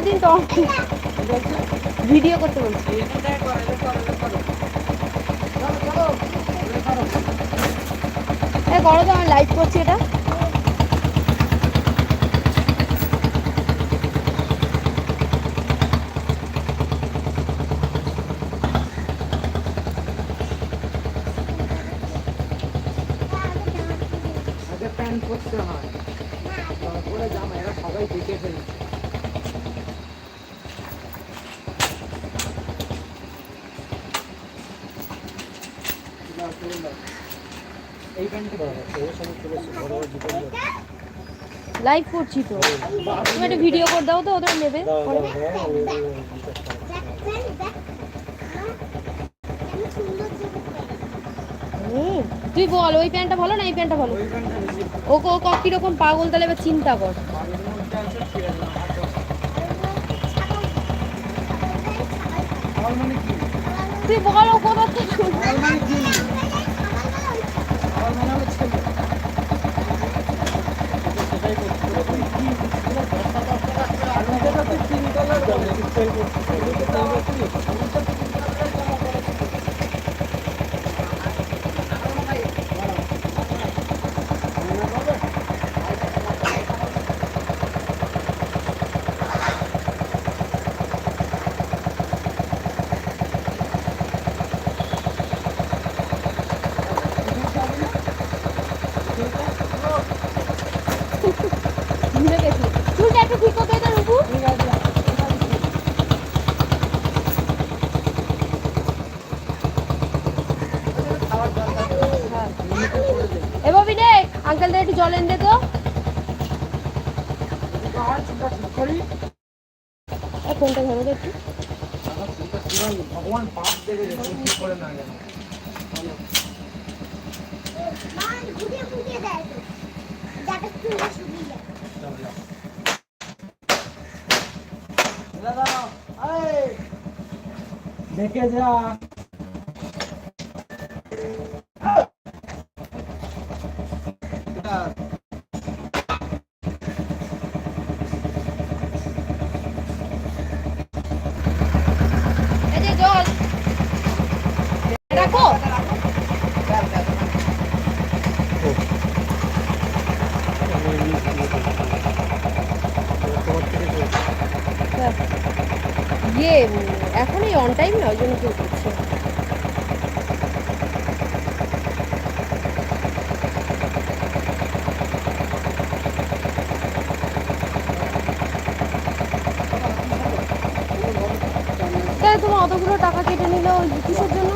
তাহলে এ, এটা ভিডিও করে দিন তো ভিডিও করতে বলছি। করো তো আমি লাইভ করছি এটা। প্যান্ট পরতে হয়। সবাই দেখে ফেলছে। লাইভ করছি তো। তুমি একটা ভিডিও করে দাও তো ওদের নেবে। তুই বল ওই প্যান্টটা ভালো না এই প্যান্টটা ভালো? ও ও ক- কীরকম পাগল তাহলে এবার চিন্তা কর। মানে কি? তুই বল ও কোথা থেকে শুনবি? আমার মানে কি আমার মানে হলো ছেলে সেটাই করছি কি পুরো দশটা দশটা রাখতে আমি যেটা তুই তিনতলার বলে সেটাই করছি সেটাই করছি ভুলে গেছি চুলটা একটু ঠিক করতে দে রুবু ঠিক আছে খাওয়ার দরকার নেই। এ ববি নে আঙ্কেল একটু জল এনে দে তো আর চিন্তা ঠিক করি এ ফোনটা ধরো তো একটু আমার চিন্তা চিরই ভগবান পাপ দেবে রে তুমি ঠিক করে না গেল দাদা এই দেখে যা এই যে জল রাখো ইয়ে এখন এই অন টাইম না, ওই জন্য কেউ করছে তোমার অতগুলো টাকা কেটে নিল কিসের জন্য?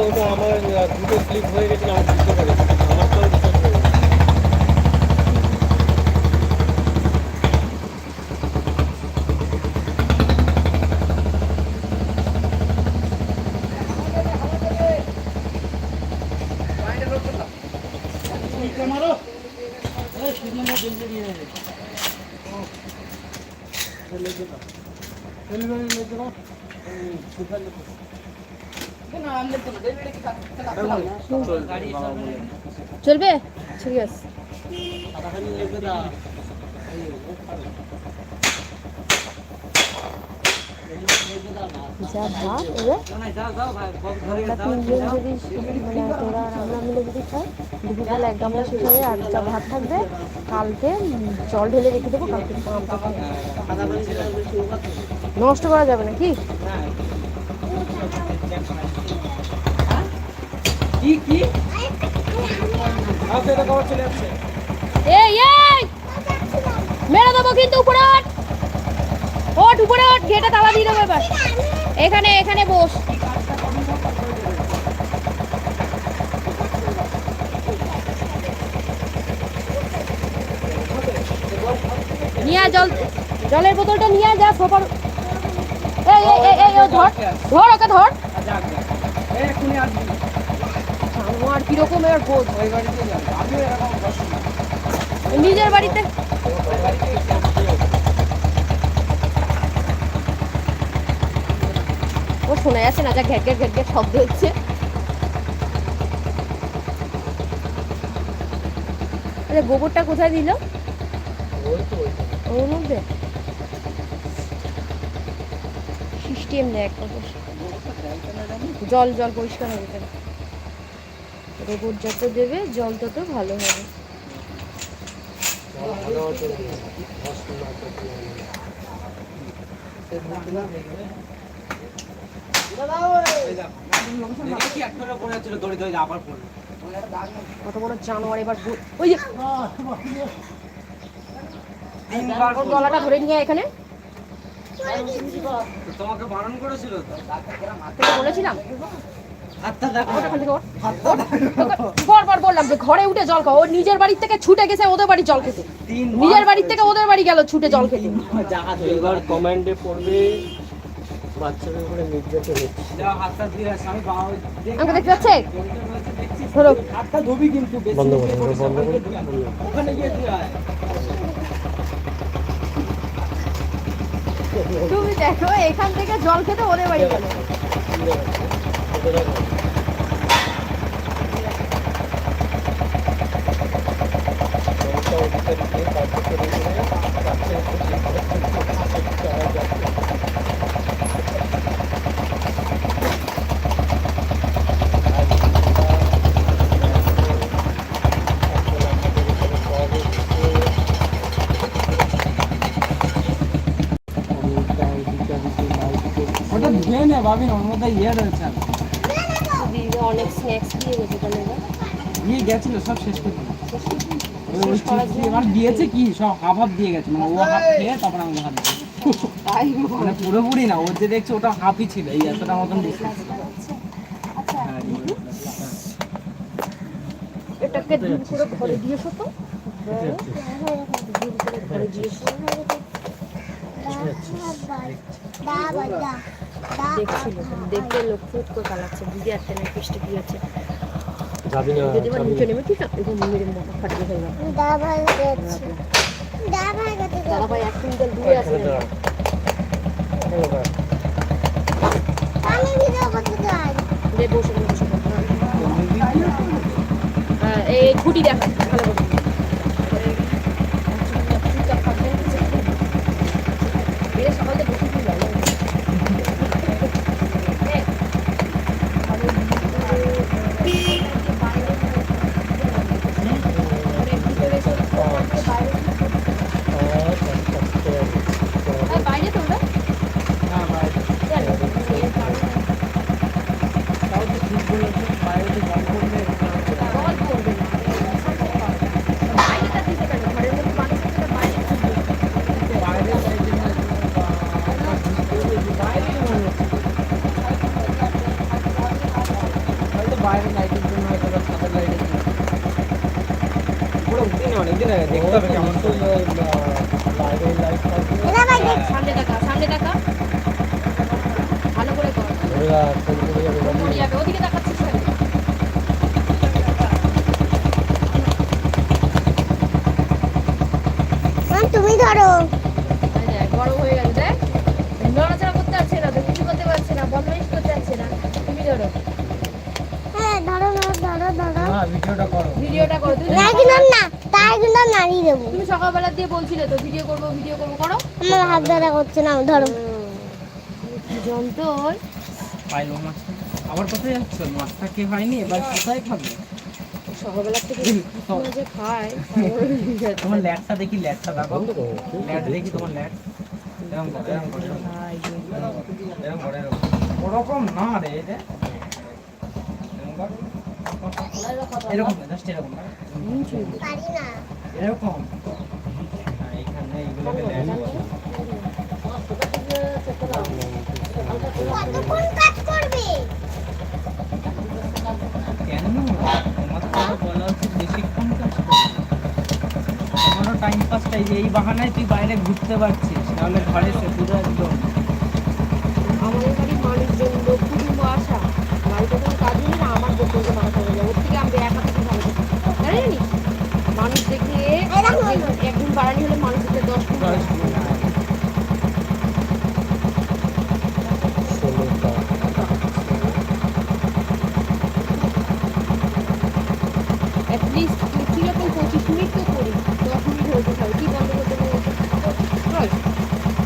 ওটা আমার দুটো ক্লিক হয়ে গেছিল আমার বুঝতে পারি আমার তো রিচার্জ করে মারো এই সিজন জলদি দিয়ে দে ও লেগে দাও রেলওয়ে লেগে দাও এই সুপার লেগে না আমলে তো রেলওয়ে কি গাড়ি সব চলবে? ঠিক আছে। যা ভাব এবার আমরা তিনজন যদি মানে তোরা আমরা মিলে যদি খাই। দুপুরবেলা এক গামলা শেষ হবে আর যা ভাত থাকবে। কালকে জল ঢেলে রেখে দেবো কালকে নষ্ট করা যাবে না কি আচ্ছা মেরে দেবো কিন্তু উপরে ওঠ! ওঠ উপরে ওঠ! গেটে তালা দিয়ে দেবো এবার। এখানে এখানে বস। নিয়ে জল জলের বোতলটা নিয়ে যা সোফার এই এই এই ধর ধর ওকে, ধর আমার কীরকম এবার বোধ নিজের বাড়িতে। ও শোনা যাচ্ছে না, যা ঘ্যাট ঘ্যাট ঘ্যাট ঘ্যাট শব্দ হচ্ছে আরে গোবরটা কোথায় দিল। ওর মধ্যে সিস্টেম দেখ জল জল পরিষ্কার হবে কেন গোবর যত দেবে, জল তত ভালো হবে। কত বড় জানোয়ার, এবার ওই গলাটা ধরে নিয়ে এখানে। তোমাকে বারণ করেছিল বলেছিলাম। হাতটা দেখো। ওটা খালি কর বারবার বললাম যে ঘরে উঠে জল খাও। ও নিজের বাড়ির থেকে ছুটে গেছে ওদের বাড়ি জল খেতে। নিজের বাড়ির থেকে ওদের বাড়ি গেল ছুটে জল খেতে। এবার কমান্ডে পড়বে বাচ্চাদের উপরে নির্যাতন হচ্ছে। আমাকে দেখতে পাচ্ছে? ধরো। হাতটা ধোবি কিন্তু বন্ধ করো, বন্ধ ওখানে গিয়ে ধুয়ে আয়। ওখানে গিয়ে তুমি দেখো এখান থেকে জল খেতে ওদের বাড়ি গেল ওটা ধুয়ে নে ওর মধ্যে ইয়ে রয়েছে অনেক স্ন্যাক্স দিয়ে গেছে গেছিল সব শেষ করে মানে দিয়েছে কি? সব হাফ হাফ দিয়ে গেছে মানে ও হাফ খেয়ে তারপর আমাকে হাত মানে পুরোপুরি না ওর যে দেখছে ওটা হাফই ছিল এই এতটা মতন দিচ্ছে হ্যাঁ, এটাকে দূর করে ঘরে তো? দেখছিল দেখে লোক ফুট করে পালাচ্ছে দিদি আর টেনের পিসটা কি আছে না যদি এবার যাবি নিচে নেমে ঠিক আছে এরকম মেরে মোটা ফাটিয়ে ফেললাম দাদা ভাই এক কুইন্টাল দূরে আছে এখানে দাঁড়া। এখানে দাঁড়া। দে বসে বসে এই খুঁটি দেখা ভালো করে চুপচাপ থাকবেন, এরা সকাল থেকে বসে কি ভালো হ্যাঁ আর থাকতে হবে। বাইরে তোমরা হ্যাঁ, বাইরে। জানো তাও তো ঠিক বলেছে, বাইরে তো জল পড়লে জল পড়বে না বাইরেটা দিতে পারে ঘরের মধ্যে মানুষ আছে না, বাইরে দিতে পারে। বাইরে সাইডে না, বা- বাইরেই মনে হচ্ছে। হয়তো বাইরে লাইটের জন্য হয়তো বা ছাদের লাইটের জন্য। পুরো উঠিনি অনেকদিন আগে, দেখতে হবে কেমন তো, চলছে। আহ, বাইরে লাইট থাকবে। সামনে দেখা সামনে দেখা ভালো করে কর ধরে রাখ, ফোন করে যাবে বাড়ি। মরে যাবে ওদিকে দেখাচ্ছিস কেন তুমি ধরো। বড় হয়ে গেল দেখ। নড়াচড়া করতে পারছে না তো কিছু করতে পারছে না বদমাইশ করতে পারছে না। তুমি ধরো। হ্যাঁ ধরো ধরো ধরো ধরো। ভিডিওটা করো। ভিডিওটা করো তুমি তাই কিন্তু না তাই কিন্তু দেবো। তুমি সকালবেলা দিয়ে বলছিলে তো ভিডিও করব ভিডিও করব করো। আমার হাত ধরা করছে না ধরো। কি যন্ত্র। পাইলো। আবার কোথায় যাচ্ছ? মাছটা কে হয়নি? এবার কোথায় খাবে? সকালবেলা থেকে যে খায় তোমার ল্যাটটা দেখি ল্যাটটা দেখো ল্যাট দেখি তোমার ল্যাট এরকম করো, এরকম করো, এরকম করো, এরকম করো, এরকম। ওরকম না রে এরকম কর। এরকম না, just এরকম না। পারি না এরকম। হ্যাঁ, এইগুলোকে ল্যাট করবে? কেন? বেশিক্ষণ কাজ আমারও টাইম পাস এই যে এই বাহানায় তুই বাইরে ঘুরতে পারছিস তাহলে ঘরে সে পুরো একদম আমাদের মানুষজন লোক কুটুম্ব আসা বাড়িতে কোনো কাজ নেই না আমার মাথা চলে যায় ওর থেকে আমি একা থেকে ভালো। জানি মানুষ দেখে একদিন- একদিন বাড়ানি হলে এই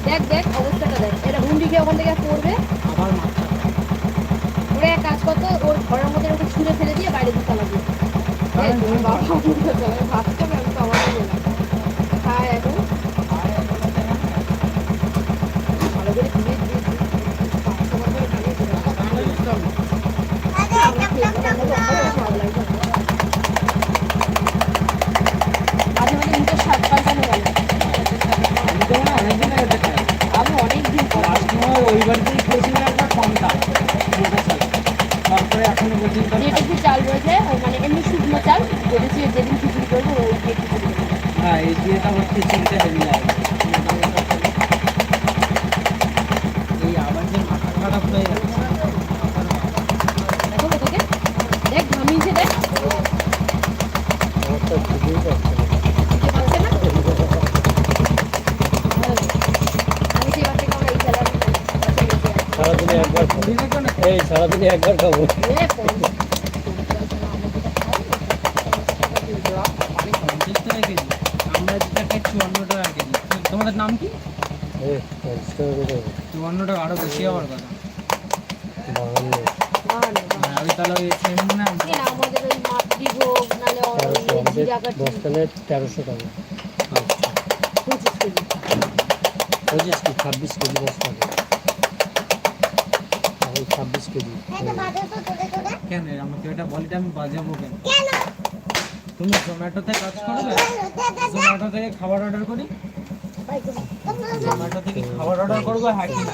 দেখ দেখ অবস্থাটা দেখ। এটা হুন্ডি ওখান থেকে পড়বে। ওরা এক কাজ করতো ওর ঘরের মধ্যে ওকে ছুঁড়ে ফেলে দিয়ে বাইরে দিয়ে চালাবে হ্যাঁ, বাবা। ভাত যেদিন খিচুড়ি করব ওই দিয়ে হ্যাঁ এই দিয়েটা হচ্ছে চিনতে হেভি লাগে এই আবার যে মাথা খারাপ হয়ে যাচ্ছে দেখো তোকে দেখ ঘামিয়েছে দেখ আমরা সারাদিনে একবার এই সারাদিনে একবার খাব। নাম কি? চুয়ান্ন টাকা আরও বেশি হওয়ার কথা। হ্যাঁ, আমি তাহলে ওই সেম না তেরোশো টাকা। আচ্ছা পঁচিশ কেজি কি ছাব্বিশ কেজি বস্তা ছাব্বিশ কেজি। এটা বাজে তো তোদের তোদের কেন? আমাকে এটা বলিটা আমি বাজাবো কেন? কেন? তুমি জোম্যাটোতে কাজ করবে। জোম্যাটো থেকে খাবার অর্ডার করি? জোম্যাটো থেকে খাবার অর্ডার করব হ্যাঁ কি না